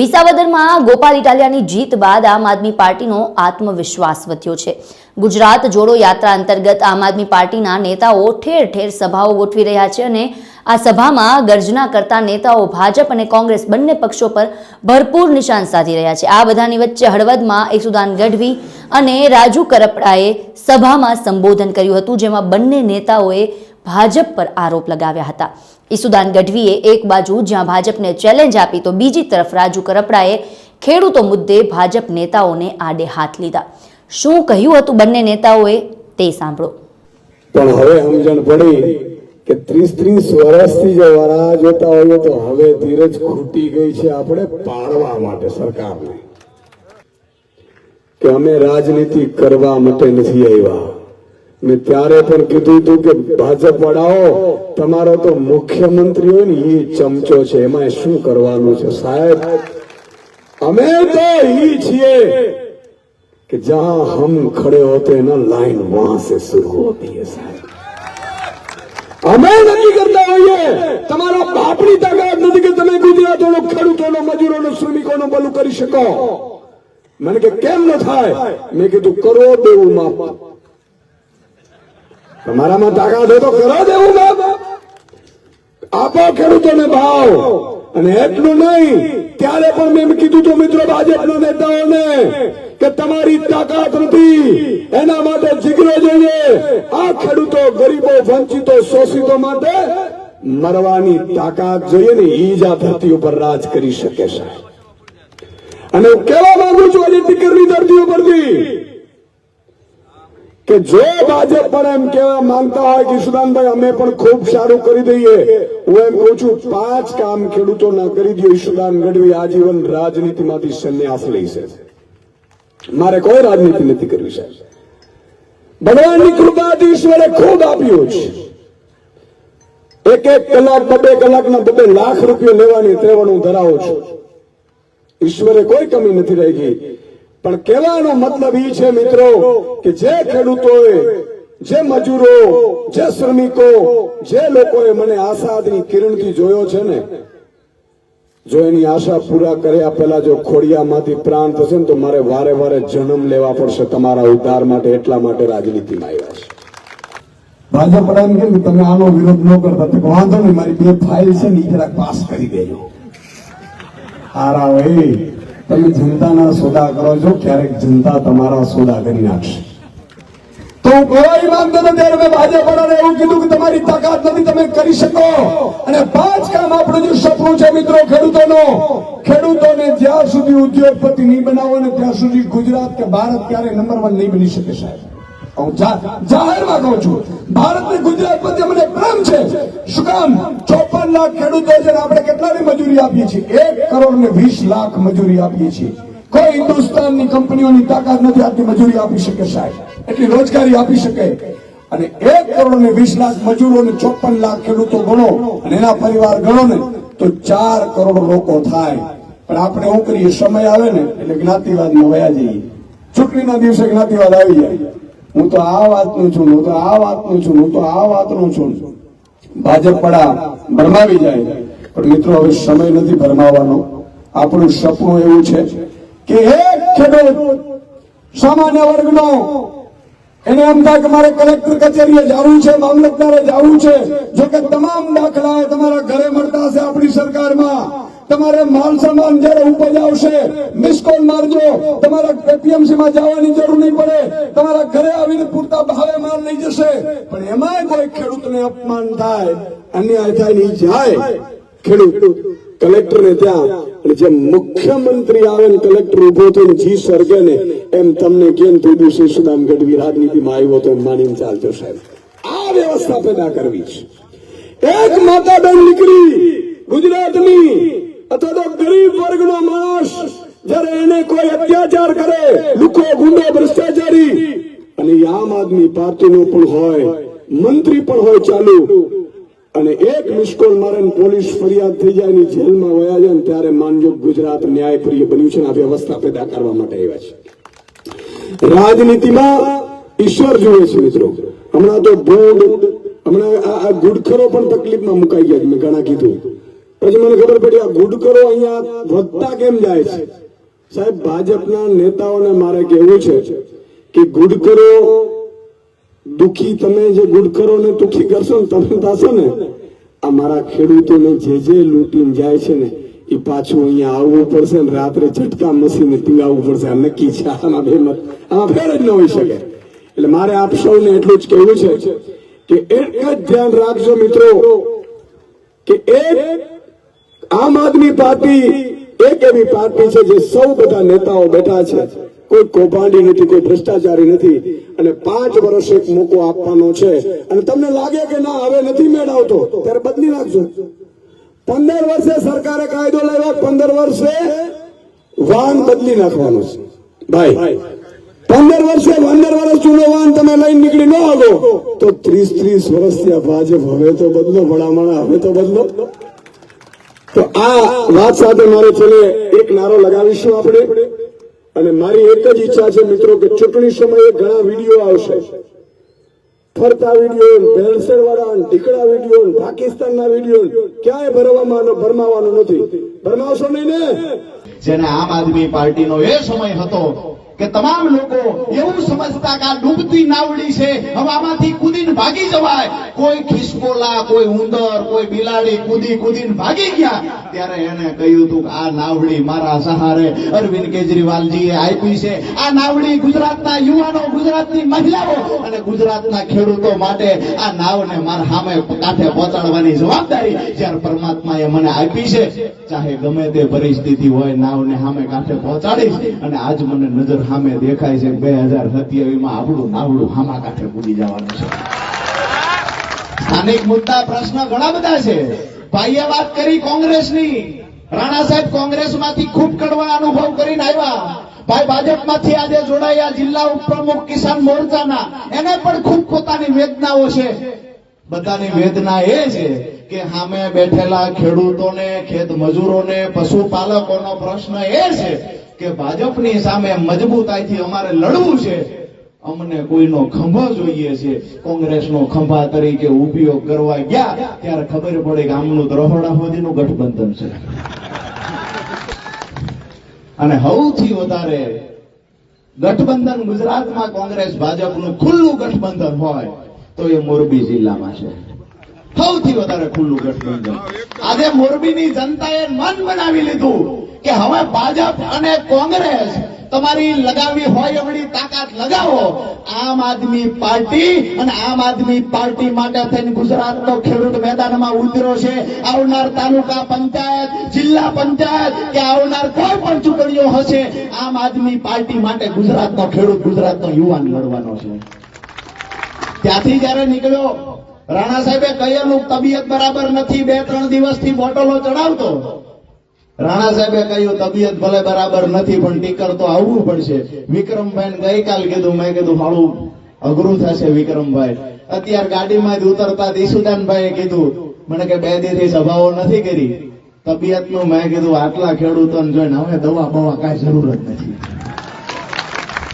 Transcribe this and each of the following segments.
વિસાવદરમાં ગોપાલ ઇટાલિયાની જીત બાદ આમ આદમી પાર્ટીનો આત્મવિશ્વાસ વધ્યો છે. ગુજરાત જોડો યાત્રા અંતર્ગત આમ આદમી પાર્ટીના નેતાઓ ઠેર ઠેર સભાઓ ગોઠવી રહ્યા છે અને આ સભામાં ગર્જના કરતા નેતાઓ ભાજપ અને કોંગ્રેસ બંને પક્ષો પર ભરપૂર નિશાન સાધી રહ્યા છે. આ બધાની વચ્ચે હળવદમાં ઈસુદાન ગઢવી અને રાજુ કરપડાએ સભામાં સંબોધન કર્યું હતું, જેમાં બંને નેતાઓએ ભાજપ પર આરોપ લગાવ્યા હતા. ઈસુદાન ગઢવીએ એક બાજુ જ્યાં ભાજપને ચેલેન્જ આપી તો બીજી તરફ રાજુ કરપડાએ ખેડૂતો મુદ્દે ભાજપ નેતાઓને આડે હાથ લીધા. શું કહ્યું હતું બંને નેતાઓએ તે સાંભળો. પણ હવે સમજણ પડી કે ત્રીસ ત્રીસ વર્ષથી જે વરાહ જોતા હોઈએ તો હવે ધીરજ ખૂટી ગઈ છે આપણે પાડવા માટે સરકારને. કે અમે રાજનીતિ કરવા માટે નથી આવ્યા. મેં ત્યારે પણ કીધું હતું કે ભાજપ વાળાઓ, તમારો તો મુખ્યમંત્રી હોય ને એ ચમચો છે એમાં શું કરવાનું છે? સાહેબ, અમે તો છીએ કે જ્યાં હમ ખડે હોતે ના લાઈન વહાં શરૂ હોતી હે, સાહેબ. અમે નથી કરતા હોઈએ. તમારા બાપની તાકાત નથી કે તમે ગુજરાતોનો ખેડૂતોનો, મજૂરોનો, શ્રમિકોનો ભલું કરી શકો. મને કે કેમ ન થાય? મેં કીધું, કરો દેવું માફ. તમારામાં તાકાત હોય તો કરો દેવું માપ આપો ખેડૂતોને ભાવ. અને એટલું નહીં, ત્યારે પણ મેં કીધું તો મિત્રો ભાજપના નેતાઓને કે તમારી તાકાત નથી. એના માટે જીગરો જોઈએ આ ખેડૂતો ગરીબો, વંચિતો, શોષિતો માટે મરવાની તાકાત જોઈએ ને ઈજા ધરતી ઉપર રાજ કરી શકે છે અને હું કહેવા માંગુ છું, આજે દીકરીની ધરતી પરથી કે જો ભાજપ પણ એમ કહેવા માંગતા હોય ઈશુદાનભાઈ અમે પણ ખૂબ સારું કરી દઈએ. હું એમ કહું છું, પાંચ કામ ખેડૂતોના કરી દો ઈશુદાન ગઢવી આજીવન રાજનીતિમાંથી સંન્યાસ લઈ છે. મારે કોઈ રાજનીતિ નથી કરવી, સાહેબ. ભગવાનની કૃપાથી ઈશ્વરે ખૂબ આપ્યું છે. એક એક કલાક, બબે કલાકના બબે લાખ રૂપિયા લેવાની ત્રેવણ હું ધરાવું છું. ઈશ્વરે કોઈ કમી નથી રહી ગઈ પણ કહેવાનો મતલબ એ છે, મિત્રો, કે જે ખેડૂતોએ, જે મજૂરો, જે શ્રમિકો, જે લોકોએ મને આશાદની કિરણથી જોયો છે ને, જો એની આશા પૂરા કર્યા પહેલા જો ખોડિયામાંથી પ્રાણ થશે ને તો મારે વારે વારે જન્મ લેવા પડશે તમારા ઉદ્ધાર માટે, એટલા માટે રાજનીતિમાં આવ્યા છે. ભાજપ પ્રધાન કે તમે આનો વિરોધ ન કરતા? વાંધો નહીં, મારી બે ફાઇલ છે ને એ જરાક પાસ કરી દેજો. હારા ભાઈ તમે જનતાના સોદા કરો છો, ક્યારેક જનતા તમારા સોદા કરી નાખશે. તો હું કહેવા માંગતો ત્યારે મેં ભાજપવાળાને એવું કીધું કે તમારી તાકાત નથી, તમે કરી શકો. અને પાંચ કામ આપણું જે સપનું છે મિત્રો, ખેડૂતોનો. ખેડૂતોને જ્યાં સુધી ઉદ્યોગપતિ નહીં બનાવો ને ત્યાં સુધી ગુજરાત કે ભારત ક્યારે નંબર વન નહીં બની શકે સાહેબ. જાહેરમાં કહું છું ભારત ને ગુજરાત પ્રત્યે મને પ્રેમ છે. શું કામ? ચોપન લાખ ખેડૂતો છે આપણે કેટલાની મજૂરી આપીએ છીએ, એક કરોડ ને વીસ લાખ મજૂરી આપીએ છીએ. કોઈ હિન્દુસ્તાનની કંપનીઓની તાકાત નથી આટલી મજૂરી આપી શકે સાહેબ. એટલી રોજગારી આપી શકે. અને એક કરોડ ને વીસ લાખ મજૂરો ને ચોપન લાખ ખેડૂતો ગણો અને એના પરિવાર ગણો ને, તો ચાર કરોડ લોકો થાય. પણ આપણે શું કરીએ, સમય આવે ને, એટલે જ્ઞાતિવાદમાં વયા જઈએ. ચૂંટણીના દિવસે જ્ઞાતિવાદ આવી જાય. હું તો આ વાતનું છું, હું તો આ વાતનું છું, હું તો આ વાતનું છું. ભાજપ પડા ભરમાવી જાય, પણ મિત્રો, હવે સમય નથી ભરમાવાનો. આપણું સપનું એવું છે કે એક ખેડૂત સામાન્ય વર્ગનો, એને એમ થાય કે મારે કલેક્ટર કચેરીએ જવું છે, મામલતદારે જવું છે, જો કે તમામ દાખલા તમારા ઘરે મળતા હશે આપણી સરકારમાં. તમારે માલ સામાન જયારે ઉપજ આવશે મારજો. તમારા એપીએમસી જવાની જરૂર નહીં પડે. તમારા ઘરે આવીને પૂરતા ભાવે માલ લઈ જશે. પણ એમાં કોઈ ખેડૂતને અપમાન થાય, અન્યાય થાય નહીં, જાય. ખેડૂત કલેક્ટર ને ત્યાં, અને મુખ્યમંત્રી આવે ને કલેક્ટર ઊભો થઈને જી સર્ગે ને, એમ તમને કેમ તે દિવસે સુદામ ગઢવી રાજનીતિમાં આવ્યો તો એમ માનીને ચાલજો સાહેબ. આ વ્યવસ્થા પેદા કરવી છે. એક માતા બેન દીકરી ગુજરાતની અથવા તો ગરીબ વર્ગનો માણસ જ્યારે એને કોઈ અત્યાચાર કરે લુકો ગુંડો ભ્રષ્ટાચારી, અને આમ આદમી પાર્ટીનો પણ હોય, મંત્રી પણ હોય ચાલુ, અને એક મિસકોલ મારે પોલીસ ફરિયાદ થઈ જાય ને જેલમાં વયા જાય ત્યારે માનજો ગુજરાત ન્યાયપ્રિય બન્યું છે આ વ્યવસ્થા પેદા કરવા માટે આવ્યા છે. રાજનીતિમાં ઈશ્વર જુએ છે મિત્રો. હમણાં તો ભૂંડ હમણાં આ ગુડખરો પણ તકલીફમાં મુકાઈ ગયા મેં ઘણા કીધું. પછી મને ખબર પડી, આ ગુડકરો અહીંયા વધતા કેમ જાય છે? સાહેબ, ભાજપના નેતાઓને મારે કહેવું છે કે ગુડકરો દુખી તમે જે ગુડકરોને દુખી કરશો ને તમે થશો ને, આ મારા ખેડૂતોને જે જે લૂંટીને જાય છે ને, એ પાછું અહીંયા આવવું પડશે ને રાત્રે ઝટકા મસીને ટીંગાવવું પડશે. આ નક્કી છે, આમાં બે મત આમાં ફેર જ ન હોઈ શકે. એટલે મારે આપ સૌને એટલું જ કહેવું છે કે એક જ ધ્યાન રાખજો મિત્રો, કે એક આમ આદમી પાર્ટી એક એવી પાર્ટી છે જે સૌ બધા નેતાઓ બેઠા છે. કોઈ કૌભાંડી નથી, કોઈ ભ્રષ્ટાચારી નથી. અને પાંચ વર્ષ એક મોકો આપવાનો છે. અને તમને લાગે કે ના, હવે નથી મેળવતો, ત્યારે બદલી નાખજો. પંદર વર્ષે સરકારે કાયદો લાવ્યો, પંદર વર્ષે વાહન બદલી નાખવાનું છે. ભાઈ, પંદર વર્ષે પંદર વર્ષ જૂનો વાહન તમે લઈને નીકળી ન આવો. તો ત્રીસ ત્રીસ વર્ષથી આ ભાજપ, હવે તો બદલો વડામણા હવે તો બદલો. તો આ વાત સાથે મારે છેલ્લે એક નારો લગાવીશું આપણે. અને મારી એક જ ઈચ્છા છે મિત્રો કે ચૂંટણી સમયે ઘણા વીડિયો આવશે. ફરતા વીડિયો ભેળસેળ વાળા ઢીકડા વીડિયો, પાકિસ્તાનના વીડિયો, ક્યાંય ભરવામાં ભરમાવાનો નથી. ભરમાવશો નહીં ને? જેને આમ આદમી પાર્ટીનો એ સમય હતો કે તમામ લોકો એવું સમજતા કે આ ડૂબતી નાવડી છે, હવે આમાંથી કૂદીને ભાગી જવાય. કોઈ ખિસકોલા, કોઈ ઉંદર, કોઈ બિલાડી કૂદી કૂદીને ભાગી ગયા. ત્યારે એને કહ્યું હતું આ નાવડી મારા સહારે અરવિંદ કેજરીવાલજીએ આપી છે. આ નાવડી ગુજરાતના યુવાનો, ગુજરાતની મહિલાઓ અને ગુજરાતના ખેડૂતો માટે આ નાવને મારા સામે કાંઠે પહોંચાડવાની જવાબદારી જ્યારે પરમાત્માએ મને આપી છે. ચાહે ગમે તે પરિસ્થિતિ હોય, નાવને સામે કાંઠે પહોંચાડીશ અને આજ મને નજર સામે દેખાય છે બે હજાર સત્યાવીસમાં આપણું નાવડું હામા કાંઠે પૂરી જવાનું છે. સ્થાનિક મુદ્દા, પ્રશ્ન ઘણા બધા છે. ભાઈએ વાત કરી કોંગ્રેસની. રાણા સાહેબ કોંગ્રેસમાંથી ખૂબ કડવા અનુભવ કરીને આવ્યા. ભાઈ ભાજપમાંથી આજે જોડાયા જિલ્લા ઉપપ્રમુખ કિસાન મોરચાના. એને પણ ખૂબ પોતાની વેદનાઓ છે. બધાની વેદના એ છે કે સામે બેઠેલા ખેડૂતોને ખેત મજૂરોને પશુપાલકોનો પ્રશ્ન એ છે કે ભાજપની સામે મજબૂતાઈથી અમારે લડવું છે, અમને કોઈનો ખંભો જોઈએ છે. કોંગ્રેસનો ખંભા તરીકે ઉપયોગ કરવા ગયા, ત્યારે ખબર પડે કે આમનું દ્રહોડા ગઠબંધન છે. અને સૌથી વધારે ગઠબંધન ગુજરાતમાં કોંગ્રેસ ભાજપનું ખુલ્લું ગઠબંધન હોય, તો એ મોરબી જિલ્લામાં છે. સૌથી વધારે ખુલ્લું ગઠબંધન આજે મોરબીની જનતાએ મન બનાવી લીધું કે હવે ભાજપ અને કોંગ્રેસ તમારી લગાવી હોય એવડી તાકાત લગાવો. આમ આદમી પાર્ટી અને આમ આદમી પાર્ટી માટે થઈને ગુજરાતનો ખેડૂત મેદાનમાં ઉતર્યો છે. આવનાર તાલુકા પંચાયત, જિલ્લા પંચાયત કે આવનાર કોઈ પણ ચૂંટણીઓ હશે, આમ આદમી પાર્ટી માટે ગુજરાતનો ખેડૂત, ગુજરાતનો યુવાન લડવાનો છે. ત્યાંથી જયારે નીકળ્યો રાણા સાહેબે કહેલું તબિયત બરાબર નથી, બે, ત્રણ દિવસથી બોટલો ચડાવતો. રાણા સાહેબે કહ્યું, તબિયત ભલે બરાબર નથી, પણ ટીકર તો આવવું પડશે. વિક્રમભાઈ ગઈકાલ કીધું, મેં કીધું, હાળું, અઘરું થશે વિક્રમભાઈ. અત્યાર ગાડીમાં ઉતરતા ઈસુદાનભાઈએ કીધું, મને કે બે દીથી સભાઓ નથી કરી. તબિયતનું મેં કીધું, આટલા ખેડૂતોને જોઈને હવે દવા બવા કાંઈ જરૂર જ નથી.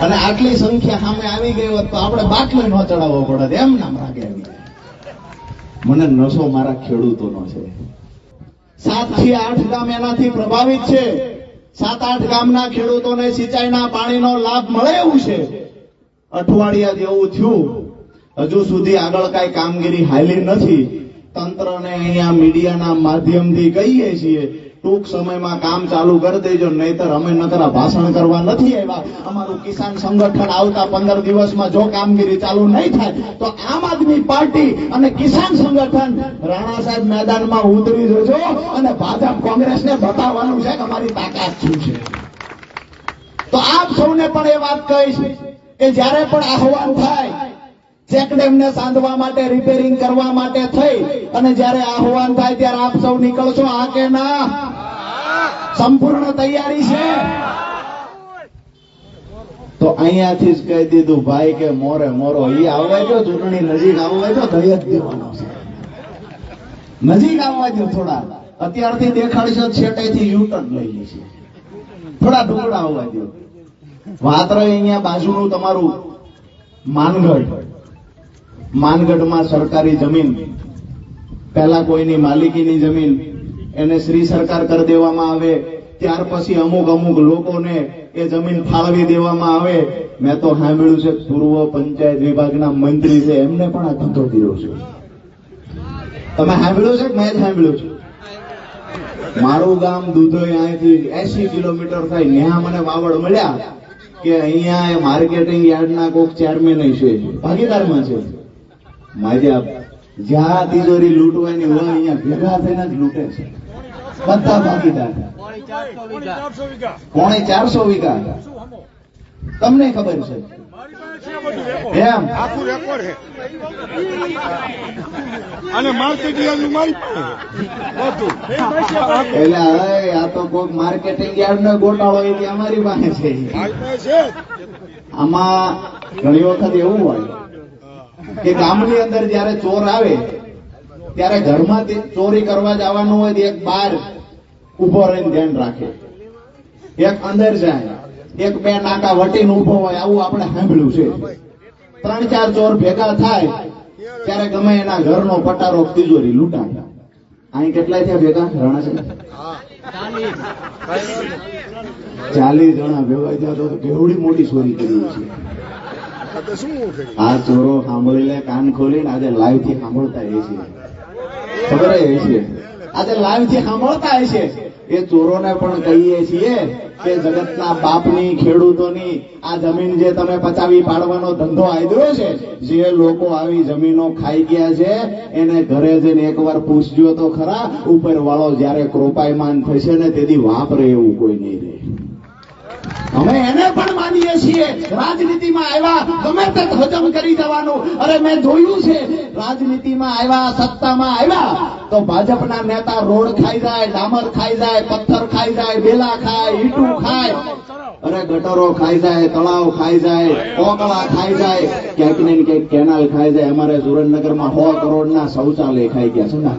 અને આટલી સંખ્યા સામે આવી ગઈ હોત તો આપણે બાટલો ન ચડાવવો પડત. એમ નામ આવી મને નશો મારા ખેડૂતોનો છે. સાતથી આઠ ગામ એનાથી પ્રભાવિત છે. સાત આઠ ગામના ખેડૂતોને સિંચાઈના પાણીનો લાભ મળે એવું છે. અઠવાડિયા જેવું થયું. હજુ સુધી આગળ કઈ કામગીરી હાલી નથી. તંત્રને અહીંયા મીડિયાના માધ્યમથી કહીએ છીએ ટૂંક સમયમાં કામ ચાલુ કરી દેજો, નહીતર અમે નકરા ભાષણ કરવા નથી આવ્યા. અમારું કિસાન સંગઠન આવતા પંદર દિવસમાં જો કામગીરી ચાલુ નહીં થાય, તો આમ આદમી પાર્ટી અને કિસાન સંગઠન રાણા સાહેબ મેદાનમાં ઉતરી જજો અને ભાજપ કોંગ્રેસને બતાવવાનું છે કે અમારી તાકાત શું છે. તો આપ સૌને પણ એ વાત કહીશ કે જ્યારે પણ આહવાન થાય ચેકડેમને સાંધવા માટે રિપેરિંગ કરવા માટે થઈ, અને જ્યારે આહવાન થાય ત્યારે આપ સૌ નીકળશો. આ કે ના? સંપૂર્ણ તૈયારી છે? તો અહીંયાથી જ કહી દીધું, ભાઈ કે મોરે મોરો, ઈ આવવા જો ચૂંટણી નજીક આવવા જો દઈ જ દેવાનો છે. નજીક આવવા જો થોડા. અત્યારથી દેખાડશો, છેટેથી યુટર્ન લઈ લેશે થોડા ટુકડા આવવા દો વાતરે અહીંયા બાજુનું તમારું માનગઢ. માનગઢમાં સરકારી જમીન, પહેલા કોઈની માલિકીની જમીન એને શ્રી સરકાર કરી દેવામાં આવે, ત્યાર પછી અમુક અમુક લોકોને એ જમીન ફાળવી દેવામાં આવે. મેં તો સાંભળ્યું છે, પૂર્વ પંચાયત વિભાગના મંત્રી છે, એમને પણ આ ધંધો કર્યો છે. તમે સાંભળ્યું છે મેં સાંભળ્યું છે? મારું ગામ દુધોઈ અહીંથી એસી કિલોમીટર થાય. ત્યાં મને વાવડ મળ્યા કે અહીંયા એ માર્કેટિંગ યાર્ડના કોક ચેરમેન છે. ભાગીદારમાં છે. માજા જ્યાં તિજોરી લૂંટવાની હોય અહીંયા ભેગા થઈને જ લૂંટે છે. બધા ભાગીદાર. પોણે ચારસો વીઘા. તમને ખબર છે. એમ. આખું રેકોર્ડ છે અને માર્કેટ યાર્ડનું મારી એટલે હવે આ તો કોઈ માર્કેટિંગ યાર્ડ નો ગોટાળો એ કે અમારી પાસે છે. આમાં ઘણી વખત એવું હોય કે ગામની અંદર જયારે ચોર આવે, ત્યારે ઘરમાં ચોરી કરવા જવાનું હોય એક બાર ઊભો રહીને ધ્યાન રાખે. એક અંદર જાય, એક બે નાકા વટીને ઊભો હોય, આવું આપણે સાંભળ્યું છે. ત્રણ ચાર ચોર ભેગા થાય, ત્યારે ગમે એના ઘરનો પટારો તિજોરી લૂંટાય. અહીં કેટલાય થયા ભેગા? રણા છે. ચાલીસ. જણા ભેગા થયા તો કેવડી મોટી ચોરી કરી છે. આ ચોરો સાંભળીને કાન ખોલીને આજે લાઈવથી સાંભળતા એ છે ખબર એ છે? આજે લાઈવથી સાંભળતા એ છે એ ચોરોને પણ કહીએ છીએ કે જગતના બાપની, ખેડૂતોની આ જમીન જે તમે પચાવી પાડવાનો ધંધો આદર્યો છે, જે લોકો આવી જમીનો ખાઈ ગયા છે, એને ઘરે જઈને એકવાર પૂછજો તો ખરા ઉપર વાળો જયારે કૃપાયમાન થશે ને તેથી વાપરે એવું કોઈ નહીં રહે. અમે એને પણ માનીએ છીએ. રાજનીતિમાં આવ્યા ગમે તે હજમ કરી જવાનું. અરે મેં જોયું છે રાજનીતિમાં આવ્યા સત્તામાં આવ્યા તો ભાજપના નેતા રોડ ખાઈ જાય ડામર ખાઈ જાય પથ્થર ખાઈ જાય બેલા ખાય ઈટું ખાય. અરે ગટરો ખાઈ જાય તળાવ ખાઈ જાય કોકળા ખાઈ જાય ક્યાંક ને ક્યાંક કેનાલ ખાઈ જાય. અમારે સુરેન્દ્રનગરમાં સો કરોડના શૌચાલય ખાઈ ગયા છે. ના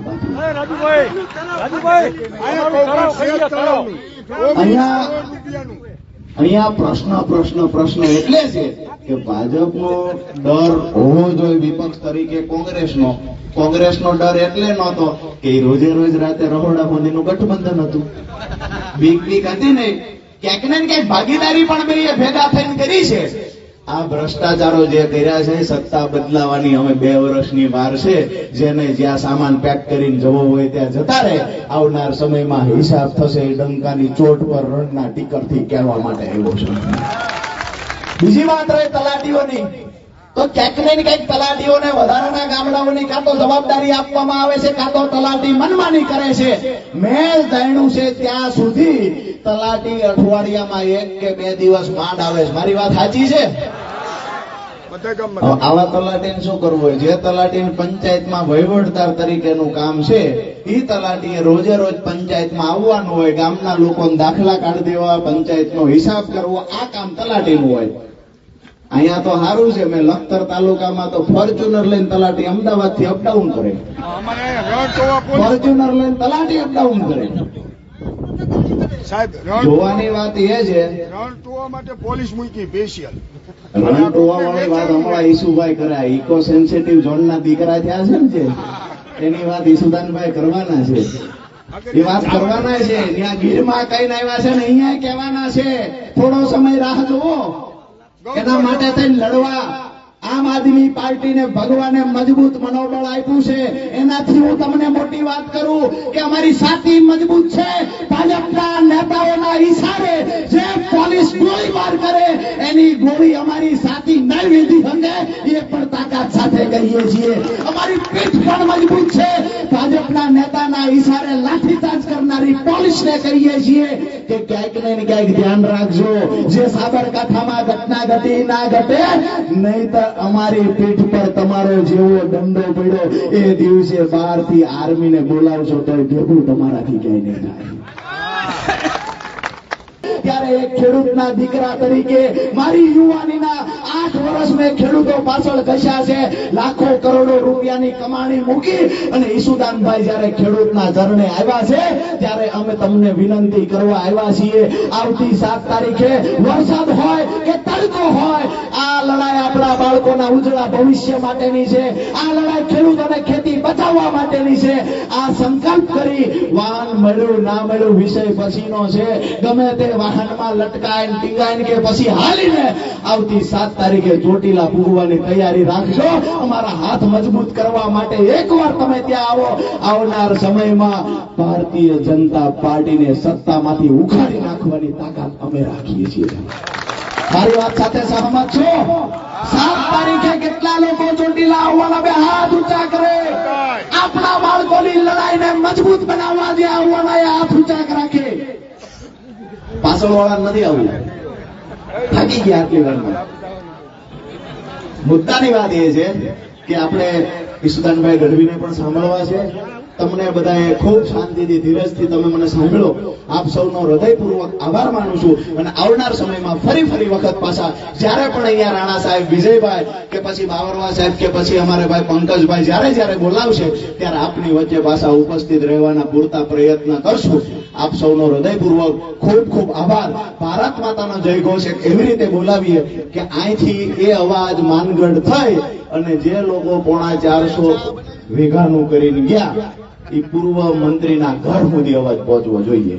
અહીંયા અહીંયા પ્રશ્ન પ્રશ્ન પ્રશ્ન એટલે છે કે ભાજપનો ડર હોવો જોઈએ વિપક્ષ તરીકે કોંગ્રેસનો. કોંગ્રેસનો ડર એટલે નહોતો કે રોજે રોજ રાતે રહોડા મોદીનું ગઠબંધન હતું. બીક બીક હતી ને. ક્યાંક ને ક્યાંક ભાગીદારી પણ બે ભેગા થઈને કરી છે. આ ભ્રષ્ટાચારો જે કર્યા છે, સત્તા બદલાવાની અમે બે વર્ષની વાર છે. જેને જ્યાં સામાન પેક કરીને જવો હોય ત્યાં જતા રહે. આવનાર સમયમાં હિસાબ થશે ડંકાની ચોટ પર રણના ટીકરથી કહેવા માટે આવ્યો છું. બીજી વાત રહી તલાટીઓની. તો ક્યાંક ને ક્યાંક તલાટીઓને વધારાના ગામડાઓની કાં તો જવાબદારી આપવામાં આવે છે, કાં તો તલાટી મનમાની કરે છે. મેં જાણ્યું છે ત્યાં સુધી તલાટી અઠવાડિયામાં એક કે બે દિવસ માંડ આવે છે. મારી વાત સાચી છે? આવા તલાટીને શું કરવું હોય? જે તલાટીને પંચાયતમાં વહીવટદાર તરીકેનું કામ છે એ તલાટીએ રોજે રોજ પંચાયતમાં આવવાનું હોય ગામના લોકોને દાખલા કાઢી દેવા પંચાયતનો હિસાબ કરવો આ કામ તલાટીનું હોય. અહીંયા તો સારું છે મેં લખતર તાલુકામાં તો ફોર્ચ્યુનર લઈને તલાટી અમદાવાદથી અપડાઉન કરે ફોર્ચ્યુનર લઈને તલાટી અપડાઉન કરે. જોવાની વાત એ છે માટે પોલીસ મૂકી સ્પેશિયલ દીકરા થયા છે ને જે? એની વાત ઈસુદાનભાઈ કરવાના છે. એ વાત કરવાના છે. ત્યાં ગીરમાં કઈ આવ્યા છે ને અહીંયા કહેવાના છે, થોડો સમય રાહ જુઓ. એના માટે લડવા. આમ આદમી પાર્ટીને ભગવાને મજબૂત મનોબળ આપ્યું છે. એનાથી હું તમને મોટી વાત કરું કે અમારી સાથી મજબૂત છે. ભાજપના નેતાઓના ઈશારે જે પોલીસ ગોળીબાર કરે, એની ગોળી અમારી સાથી નહીં વીધી હંગે એ પણ તાકાત સાથે કહીએ છીએ. અમારી પીઠ પણ મજબૂત છે. ભાજપના નેતાના ઈશારે લાઠીચાર્જ કરનારી પોલીસને કહીએ છીએ કે ક્યાંક ને ક્યાંક ધ્યાન રાખજો. જે સાબરકાંઠામાં ઘટના ઘટી ના ઘટે નહીં અમારી પીઠ પર તમારો જેવો દંડો પડ્યો, એ દિવસે બહારથી આર્મીને બોલાવશો તો ભેગું તમારાથી ક્યાંય થાય. ત્યારે એક ખેડૂતના દીકરા તરીકે મારી યુવાનીના આઠ વર્ષ મેં ખેડૂતો પાછળ ઘસ્યા છે. લાખો કરોડો રૂપિયાની કમાણી મૂકી અને ઈસુદાનભાઈ જયારે ખેડૂતના ચરણે આવ્યા છે, ત્યારે અમે તમને વિનંતી કરવા આવ્યા છીએ. આવતી સાત તારીખે વરસાદ હોય કે તડકો હોય, આ લડાઈ આપણા બાળકોના ઉજળા ભવિષ્ય માટેની છે. આ લડાઈ ખેડૂતોને ખેતી બચાવવા માટેની છે. આ સંકલ્પ કરી વાહન મળ્યું, ના મળ્યું વિષય પછીનો છે. ગમે તે વાહનમાં લટકાઈને ટીંગાઈને કે પછી હાલીને આવતી સાત તારીખે ચોટીલા પૂગવાની તૈયારી રાખજો. અમારા હાથ મજબૂત કરવા માટે એકવાર તમે ત્યાં આવો. આવનાર સમયમાં ભારતીય જનતા પાર્ટીને સત્તામાંથી ઉખાડી નાખવાની તાકાત અમે રાખીએ છીએ. મારી વાત સાથે સહમત છો? સાત તારીખે કેટલા લોકો ચોટીલા આવવાના બે હાથ ઊંચા કરે? આપણા બાળકોની લડાઈને મજબૂત બનાવવા જે આવવાના હાથ ઊંચા રાખે. પાછળ વાળા નથી આવવું. થાકી ગયા આટલી વારમાં. મુદ્દાની વાત એ છે કે આપણે ઈશુદાનભાઈ ગઢવીને પણ સાંભળવા છે. તમને બધાએ ખૂબ શાંતિથી, ધીરજથી તમે મને સાંભળો. આપ સૌનો હૃદયપૂર્વક આભાર માનું છું. અને આવનાર સમયમાં ફરી ફરી વખત પાછા, જ્યારે પણ અહીંયા રાણા સાહેબ, વિજયભાઈ કે પછી બાવરવા સાહેબ કે પછી અમારે ભાઈ પંકજભાઈ જ્યારે જ્યારે બોલાવશે, ત્યારે આપની વચ્ચે પાછા ઉપસ્થિત રહેવાના પૂરતા પ્રયત્ન કરશું. આપ સૌનો હૃદયપૂર્વક ખૂબ ખૂબ આભાર. ભારત માતાનો જય ઘોષ એવી રીતે બોલાવીએ કે અહીંથી એ અવાજ માનગઢ થઈ અને જે લોકો પોણા ચારસો વીઘાનું કરીને ગયા એ પૂર્વ મંત્રીના ઘર સુધી અવાજ પહોંચવો જોઈએ.